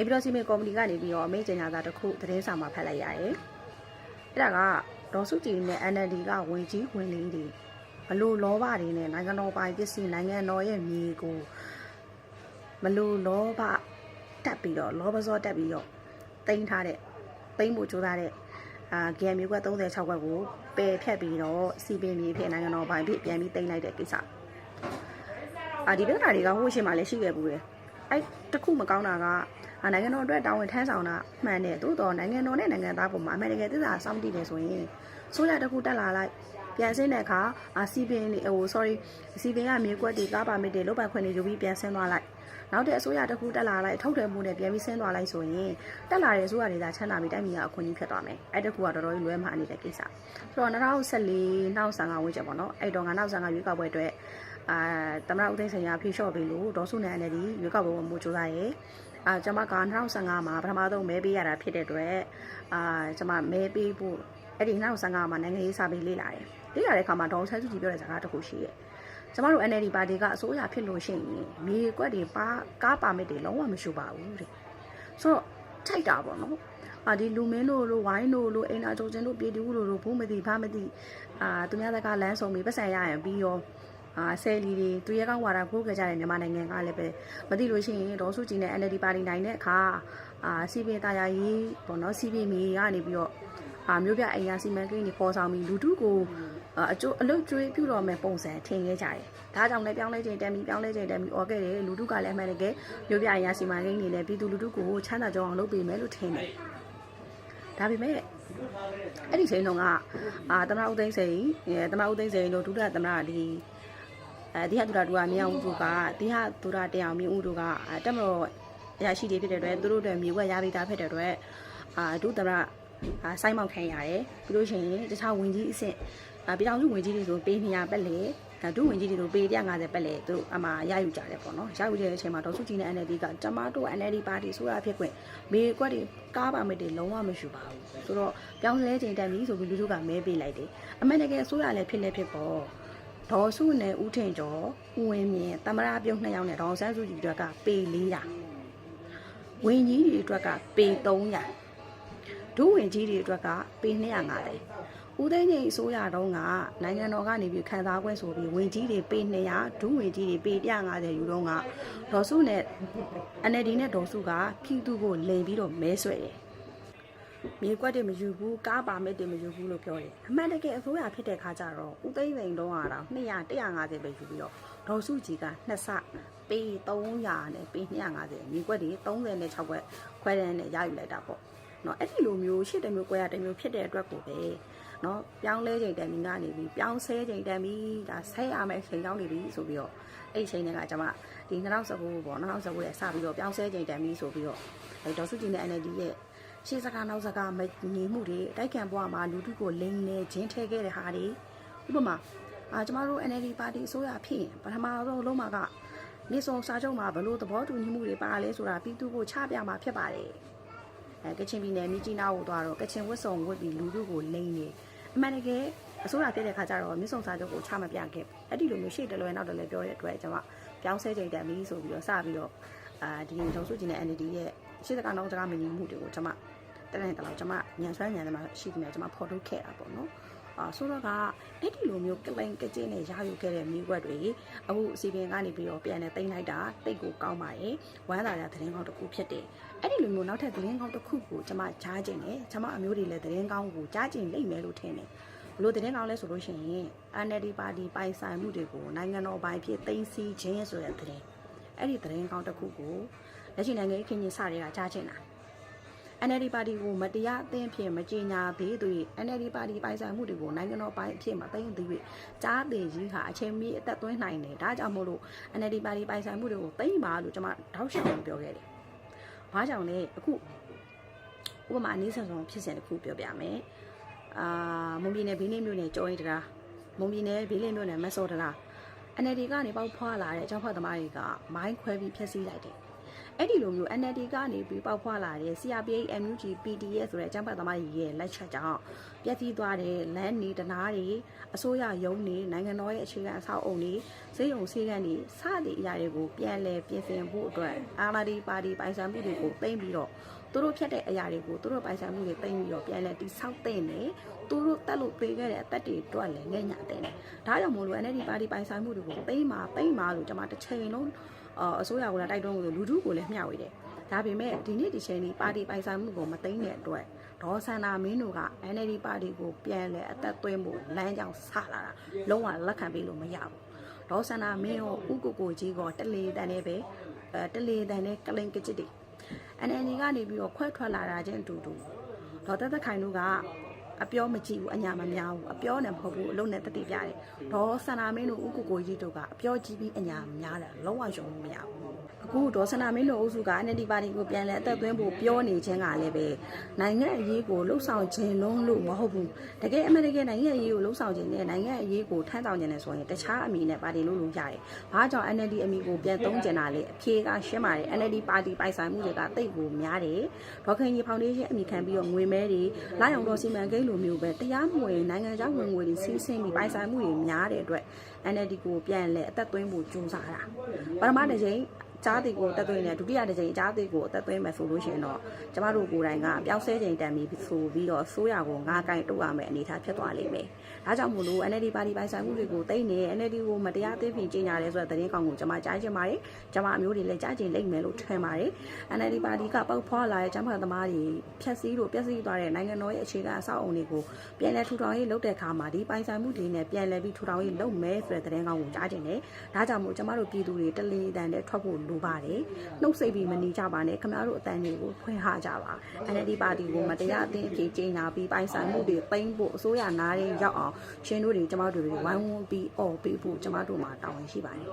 နေပြည်တော်စီမံကော်မတီကနေပြီးတော့အမေကျညာစာတစ်ခုသတင်းစာမှာဖတ်လိုက်ရတယ်အဲ့ဒါကဒေါ်စုကြည်နဲ့ NLD ကဝင်ကြီးဝင်လေးတွေဘလို့လောဘတွေနဲ့နိုင်ငံတော်ပိုင်ပစ္စည်းနိုင်ငံတော်ရဲ့မြေကိုမလို့လောဘတက်ပြီးတော့လောဘစောတက်ပြီးတော့တင်ထားတဲ့သိမ့်ဖို့ကြိုးစားတဲ့အာဂမ်မျိုးက36ခွက်ကိုပယ်ဖြတ်ပြီးတော့စီပင်မြေဖြစ်နိုင်ငံတော်ပိုင်ဖြစ်ပြန်ပြီးတင်လိုက်တဲ့ကိစ္စအာဒီဘက်ကတွေကဟိုရှိမှလည်းရှိခဲ့ဘူးလေအဲ့တခုမကောင်းတာကအာ နိုင်ငံတော်အတွက်တာဝန်ထမ်းဆောင်တာမှန်တယ်သို့တော်နိုင်ငံတော်နဲ့နိုင်ငံသားပေါ်မှာအမှန်တကယ်သစ္စာစောင့်တည်တယ်ဆိုရင်ဆိုရတစ်ခုတက်လာလိုက်ပြန်ဆင်းတဲ့အခါအာစီပင်ဟို sorry စီပင်ကမြေကွက်တွေကားပါမစ်တွေလောက်ပိုင်ခွင့်တွေယူပြီးပြန်ဆင်းသွားလိုက်နောက်တဲ့အစိုးရတစ်ခုတက်လာလိုက်ထုတ်တယ်မှုနဲ့ပြန်ပြီးဆင်းသွားလိုက်ဆိုရင်တက်လာတဲ့အစိုးရတွေကချမ်းသာပြီးတိုင်းပြည်ကအခွင့်အရေးဖြစ်သွားမယ်အဲ့တကူကတော်တော်ကြီးလွဲမှားနေတဲ့ကိစ္စဆိုတော့2014နောက်ဆန်ကဝင်းချက်ပေါ့နော်အဲ့တော့ငါနောက်ဆန်ကရွေးကောက်ပွဲအတွက်အာတမရဦးသိန်းစင်ရဖေလျှော့ပေးလို့ဒေါ်စုနဲ့အနေနဲ့ရွေးကောက်ပွဲကိုမို့ကြိုးစားရဲ အာကျွန်မက2015မှာပထမဆုံးမဲပေးရတာဖြစ်တဲ့အတွက်အာကျွန်မမဲပေးဖို့အဲ့ဒီ2015မှာနိုင်ငံရေးစာပေလေ့လာတယ်လေ့လာတဲ့အခါမှာဒေါ်ဆန်းစုကြည်ပြောတဲ့စကားတစ်ခုရှိရဲ့ကျမတို့ NLD ပါတီကအစိုးရဖြစ်လို့ရှိရင်မြေကွက်တွေပါကားပါမစ်တွေလုံးဝမရှိပါဘူးတဲ့ဆိုတော့ထိုက်တာပေါ့နော်အာဒီလူမင်းတို့လိုဝိုင်းတို့လိုအိမ်နာကြုံချင်းတို့ပြည်တူတို့လိုဘူးမသိဘာမသိအာသူများတကလမ်းဆုံးပြီးပတ်စံရရင်ပြီးရော အာဆယ်လီတွေသူရဲကောင်းဝါဒကိုကြကြတဲ့မြန်မာနိုင်ငံကလည်းပဲမသိလို့ရှိရင်ဒေါ်စုကြည်နဲ့ NLD ပါတီနိုင်တဲ့အခါအာစီပင်တာယာရေးပေါ့နော်စီပင်မီကနေပြီးတော့အာမျိုးပြအိမ်ယာစီမံကိန်းတွေပေါ်ဆောင်ပြီးလူထုကိုအကျိုးအလုတ်ကျွေးပြုတော်မယ်ပုံစံထင်ခဲ့ကြတယ်။ဒါကြောင့်လည်းပြောင်းလဲချိန်တမ်းပြီးပြောင်းလဲချိန်တမ်းပြီးអော်ခဲ့တယ်လူထုကလည်းအမှန်တကယ်မျိုးပြအိမ်ယာစီမံကိန်းတွေနဲ့ပြည်သူလူထုကိုချမ်းသာကြအောင်လုပ်ပေးမယ်လို့ထင်တယ်။ဒါပေမဲ့အဲ့ဒီချိန်တုန်းကအာသမရဦးသိန်းစိန်အဲသမရဦးသိန်းစိန်တို့ဒုတိယသမရဒီ အဲဒီဟာသူရတူကမြောင်ဦးတို့ကဒီဟာသူရတရားမြေဦးတို့ကတက်မတော်အရာရှိတွေဖြစ်တဲ့အတွက်သူတို့တွေမြေဝက်ရပြီးသားဖြစ်တဲ့အတွက်အာဒုသမရအာစိုင်းမောက်ခံရတယ်ပြီးလို့ရှိရင်တခြားဝင်ကြီးအဆင့်အာပြည်တော်စုဝင်ကြီးတွေဆိုပေး200ပတ်လေဒါဒုဝင်ကြီးတွေဆိုပေး150ပတ်လေသူတို့အမှရယူကြတယ်ပေါ့နော်ရယူတဲ့အချိန်မှာဒေါ်စုကြည်နဲ့ NLD ကတမတို့ NLD ပါတီဆိုတာဖြစ်ခွင့်မေကွက်တွေကားပါမစ်တွေလုံးဝမရှိပါဘူးဆိုတော့ပြောင်းလဲချိန်တန်ပြီဆိုပြီးလူတို့ကမဲပေးလိုက်တယ်အမှန်တကယ်ဆိုရလည်းဖြစ်လဲဖြစ်ပေါ့ ဒေါ်စုနဲ့ဦးထင်ကျော်ဦးဝင်းမြင့်တမရပြုတ်နှစ်ယောက်နဲ့ဒေါ်ဆန်းစုကြည်တို့ကပေ400ဝင်ကြီးတွေအတွက်ကပေ300ဒုဝင်ကြီးတွေအတွက်ကပေ250ဦးသိန်းကြီးအစိုးရတုန်းကနိုင်ငံတော်ကနေပြီးခံစား권ဆိုပြီးဝင်ကြီးတွေပေ200ဒုဝင်ကြီးတွေပေ150ယူတော့ကဒေါ်စုနဲ့ NLD နဲ့ဒေါ်စုကပြည်သူကိုလိန်ပြီးတော့မဲဆွဲတယ် မြေကွက်တွေမယူဘူးကားပါမစ်တွေမယူဘူးလို့ပြောတယ်အမှန်တကယ်အစိုးရဖြစ်တဲ့ခါကျတော့ဦးသိန်းစိန်တုန်းကတော့200 150ပဲယူပြီးတော့ဒေါ်စုကြီးကနှစ်ဆပေ300နဲ့ပေ250မြေကွက်တွေ36ခွက်ခွဲတဲ့နဲ့ရယူလိုက်တာပေါ့နော်အဲ့ဒီလိုမျိုးရှစ်တမျိုးကွဲရတမျိုးဖြစ်တဲ့အတွက်ကိုပဲနော်ပြောင်းလဲချိန်တန်ပြီးကနေပြီးပြောင်းဆဲချိန်တန်ပြီးဒါဆဲရမယ်ချိန်ကြောင်းနေပြီဆိုပြီးတော့အဲ့ချိန်တွေကကျွန်မဒီ2019ပေါ့2019ရဲ့စပြီးတော့ပြောင်းဆဲချိန်တန်ပြီးဆိုပြီးတော့အဲ့ဒေါ်စုကြည်နဲ့ NLD ရဲ့ ရှေ့စကားနောက်စကားမညီမှုတွေတိုက်ခံဘွားမှာလူထုကိုလိန်နေခြင်းထဲခဲ့တဲ့ဟာတွေဥပမာအာကျမတို့ NLD ပါတီအစိုးရဖြစ်ရင်ပထမဆုံးလုံးမှာကနေစုံစာချုပ်မှာဘလို့သဘောတူညီမှုတွေပါလဲဆိုတာပြည်သူကိုချပြမှာဖြစ်ပါတယ်အဲကချင်ပြည်နယ်မြကြီးနားကိုသွားတော့ကချင်ဝတ်စုံဝတ်ပြီးလူထုကိုလိန်နေအမှန်တကယ်အစိုးရဖြစ်တဲ့ခါကျတော့မြစ်စုံစာချုပ်ကိုချမပြခဲ့အဲ့ဒီလိုမျိုးရှေ့တလွဲနောက်တလွဲပြောတဲ့အတွက်ကျွန်မပြောင်းဆဲချိန်တန်ပြီဆိုပြီးတော့စပြီးတော့အာဒီဒေါ်စုကြည်နဲ့ NLD ရဲ့ရှေ့စကားနောက်စကားမညီမှုတွေကိုကျွန်မ တနေ့တလောက်ကျွန်မညံဆွမ်းညံတယ်မှာရှိတယ်ကျွန်မဖော်ထုတ်ခဲ့တာပေါ့နော်အာဆိုတော့ကအဲ့ဒီလိုမျိုးကလိန်ကကျင်းနဲ့ရယူခဲ့တဲ့မိကွက်တွေအခုအစီပင်ကနေပြီးတော့ပြန်နေတိမ့်လိုက်တာတိတ်ကိုကောင်းပါတယ်ဝမ်းသာတဲ့သတင်းကောင်းတစ်ခုဖြစ်တယ်အဲ့ဒီလိုမျိုးနောက်ထပ်သတင်းကောင်းတစ်ခုကိုကျွန်မကြားကျင်တယ်ကျွန်မအမျိုးတွေလည်းသတင်းကောင်းကိုကြားကျင်လိမ့်မယ်လို့ထင်တယ်ဘလို့သတင်းကောင်းလဲဆိုလို့ရှိရင် NLD ပါတီပိုင်ဆိုင်မှုတွေကိုနိုင်ငံတော်ပိုင်ဖြစ်သိမ်းဆည်းခြင်းဆိုတဲ့သတင်းအဲ့ဒီသတင်းကောင်းတစ်ခုကိုလက်ရှိနိုင်ငံရေးခင်းကြီးစတွေကကြားချင်တာ NLD ပါတီကိုမတရားအသင်းဖြစ်မကြေညာသေးသူ NLD ပါတီပိုင်ဆိုင်မှုတွေကိုနိုင်ငံတော်ပိုင်အဖြစ်မသိမ်းသေး၍ကြားသေးကြီးဟာအချိန်မီအသက်သွင်းနိုင်တယ်ဒါကြောင့်မို့လို့ NLD ပါတီပိုင်ဆိုင်မှုတွေကိုသိမ်းပါလို့ကျွန်မတောက်ရှောင်ပြောခဲ့တယ်။ဘာကြောင့်လဲအခုဥပမာအနည်းဆုံးဆုံးဖြစ်စဉ်တစ်ခုပြောပြမယ်။အာမွန်ပြည်နယ်ဘေးလင်းမြို့နယ်ကြောရင်တရာမွန်ပြည်နယ်ဘေးလင်းမြို့နယ်မဆောတရာ NLD ကနေပေါက်ဖွာလာတဲ့အကြောင်းဖတ်သမားတွေကမိုင်းခွဲပြီးဖျက်ဆီးလိုက်တယ်။ အဲ့ဒီလိုမျိုး NLD ကနေပြီးပေါက်ဖွာလာတဲ့ CRPH MUG PDF ဆိုတဲ့အကြမ်းဖက်သမားကြီးရဲ့လက်ချက်ကြောင့်ပြည့်စည်သွားတဲ့လမ်းနေတနာတွေအစိုးရရုံးတွေနိုင်ငံတော်ရဲ့အခြေခံအဆောက်အုံတွေဈေးရုံဈေးကန်းတွေစသည့်အရာတွေကိုပြန်လည်ပြင်ဆင်ဖို့အတွက်အာဏာဒီပါတီပိုင်ဆိုင်မှုတွေကိုသိမ်းပြီးတော့သူတို့ဖြတ်တဲ့အရာတွေကိုသူတို့ပိုင်ဆိုင်မှုတွေသိမ်းပြီးတော့ပြန်လည်တိဆောက်တဲ့နေသူတို့တက်လို့ပေးခဲ့တဲ့အသက်တွေအတွက်လည်းငဲ့ညာတဲ့နေဒါကြောင့်မို့လို့ NLD ပါတီပိုင်ဆိုင်မှုတွေကိုသိမ်းမှာသိမ်းမှာလို့ကျွန်မတစ်ချိန်လုံး အာအစိုးရကလည်းတိုက်တွန်းလို့လူထုကိုလည်းမျှဝေတယ်ဒါပေမဲ့ဒီနေ့ဒီချိန်ဒီပါတီပိုင်ဆိုင်မှုကိုမသိမ်းတဲ့အတွက်ဒေါ်ဆန္ဒမင်းတို့က NLD ပါတီကိုပြန်လဲအသက်သွင်းဖို့လမ်းကြောင်းဆလာတာလုံးဝလက်ခံပေးလို့မရဘူးဒေါ်ဆန္ဒမင်းရောဥကိုကိုကြီးကောတလေတန်နဲ့ပဲအဲတလေတန်နဲ့ကလိန်ကကြစ်တွေ NLD ကနေပြီးတော့ခွဲထွက်လာတာချင်းအတူတူဒေါ်သက်သက်ခိုင်တို့က အပြောမကြည့်ဘူးအညာမများဘူးအပြောနဲ့မဟုတ်ဘူးအလုံးနဲ့တတိပြတယ်ဒေါ်ဆန္ဒမင်းတို့ဥကိုကိုကြီးတို့ကအပြောကြည့်ပြီးအညာများတယ်လုံးဝယုံလို့မရဘူးအခုဒေါ်ဆန္ဒမင်းတို့အုပ်စုက NLD ပါတီကိုပြန်လဲအသက်သွင်းဖို့ပြောနေခြင်းကလည်းပဲနိုင်ငံအရေးကိုလှုပ်ဆောင်ခြင်းလုံးလို့မဟုတ်ဘူးတကယ်အမေရိကန်နိုင်ငံအရေးကိုလှုပ်ဆောင်ခြင်းနဲ့နိုင်ငံအရေးကိုထမ်းဆောင်ခြင်းနဲ့ဆိုရင်တခြားအမည်နဲ့ပါတီလို့လို့ရတယ်ဘာကြောင့် NLD အမည်ကိုပြန်သုံးကျင်တာလဲအဖြေကရှင်းပါတယ် NLD ပါတီပိုင်ဆိုင်မှုတွေကတိတ်ကိုများတယ်ဒေါက်ခင်ကြီးဖောင်ဒေးရှင်းအမည်ခံပြီးတော့ငွေမဲတွေလာရောက်တော့စီမံကိန်းလိုမျိုးပဲတရားမဝင်နိုင်ငံခြားဝင်ငွေတွေစီးဆင်းပြီးပိုင်ဆိုင်မှုတွေများတဲ့အတွက် NLD ကိုပြန်လဲအသက်သွင်းဖို့ကြိုးစားတာပထမတစ်ချိန် ကြားတီကိုတက်သွင်းတယ်ဒုတိယတစ်ချိန်ကြားတီကိုအသက်သွင်းမယ်ဆိုလို့ရှိရင်တော့ကျမတို့ကိုယ်တိုင်ကပျောက်ဆဲချိန်တန်ပြီးဆိုပြီးတော့ဆိုးရကိုငါးကင်တုတ်ရမယ်အနေထားဖြစ်သွားလိမ့်မယ်။ဒါကြောင့်မို့လို့ NLD ပါတီပိုင်ဆိုင်မှုတွေကိုတိတ်နေ NLD ကိုမတရားသင်းဖိကြီးညာရဲဆိုတဲ့သတင်းကောင်းကိုကျွန်မကြားချင်ပါတယ်။ကျွန်မအမျိုးတွေလည်းကြားချင်လိမ့်မယ်လို့ထင်ပါတယ်။ NLD ပါတီကပောက်ဖွာလာတဲ့ကျန်းမာသမားတွေဖြက်စီးလို့ပြက်စီးသွားတဲ့နိုင်ငံတော်ရဲ့အခြေခံအဆောက်အအုံတွေကိုပြန်လည်ထူထောင်ရေးလုပ်တဲ့အခါမှာဒီပိုင်ဆိုင်မှုတွေနဲ့ပြန်လည်ပြီးထူထောင်ရေးလုပ်မယ်ဆိုတဲ့သတင်းကောင်းကိုကြားချင်တယ်။ဒါကြောင့်မို့ကျွန်မတို့ပြည်သူတွေတလီတန်နဲ့ထွက်ဖို့လိုပါတယ်။နှုတ်ဆက်ပြီးမနေကြပါနဲ့ခင်ဗျားတို့အတန်တွေကိုဖွင့်ဟကြပါ NLD ပါတီကိုမတရားအသင်းအဖြစ်ကြီးညာပြီးပိုင်ဆိုင်မှုတွေပိန်းဖို့အစိုးရနားရင်ရောက်အောင်ရှင်တို့တွေကျမတို့တွေဝိုင်းဝန်းပြီးអော်ပေးဖို့ကျမတို့မှာတာဝန်ရှိပါတယ်